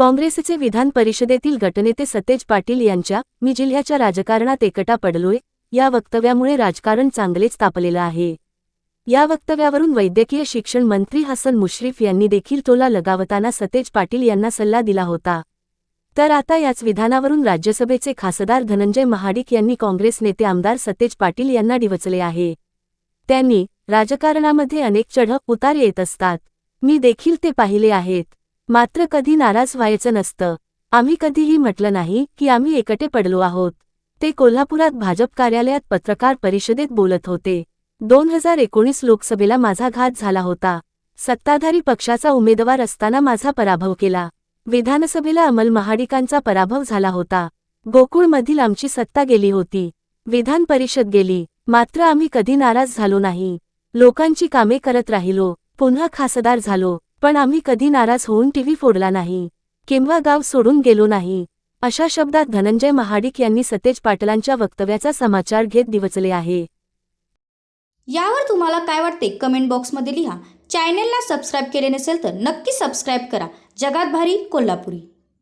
काँग्रेसचे विधान परिषदेतील गटनेते सतेज पाटील यांच्या मी जिल्ह्याच्या राजकारणात एकटा पडलोय या वक्तव्यामुळे राजकारण चांगलेच तापलेलं आहे. या वक्तव्यावरून वैद्यकीय शिक्षण मंत्री हसन मुश्रीफ यांनी देखील टोला लगावताना सतेज पाटील यांना सल्ला दिला होता. तर आता याच विधानावरून राज्यसभेचे खासदार धनंजय महाडिक यांनी काँग्रेस नेते आमदार सतेज पाटील यांना डिवचले आहे. त्यांनी राजकारणामध्ये अनेक चढ उतार येत असतात. मी देखील ते पाहिले आहेत. मात्र कधी नाराज व्हायचं नसतं. आम्ही कधीही म्हटलं नाही की आम्ही एकटे पडलो आहोत. ते कोल्हापुरात भाजप कार्यालयात पत्रकार परिषदेत बोलत होते. दोन हजार एकोणीस लोकसभेला माझा घात झाला होता. सत्ताधारी पक्षाचा उमेदवार असताना माझा पराभव केला. विधानसभेला अमल महाडिकांचा पराभव झाला होता. गोकुळमधील आमची सत्ता गेली होती. विधान परिषद गेली. मात्र आम्ही कधी नाराज झालो नाही. लोकांची कामे करत राहिलो. पुन्हा खासदार झालो. पण आम्ही कधी नाराज होऊन टीव्ही फोडला नाही किंवा गाव सोडून गेलो नाही अशा शब्दात धनंजय महाडिक यांनी सतेज पाटलांच्या वक्तव्याचा समाचार घेत दिवचले आहे. यावर तुम्हाला काय वाटते कमेंट बॉक्समध्ये लिहा. चॅनेलला सबस्क्राईब केले नसेल तर नक्की सबस्क्राईब करा. जगात भारी कोल्हापुरी.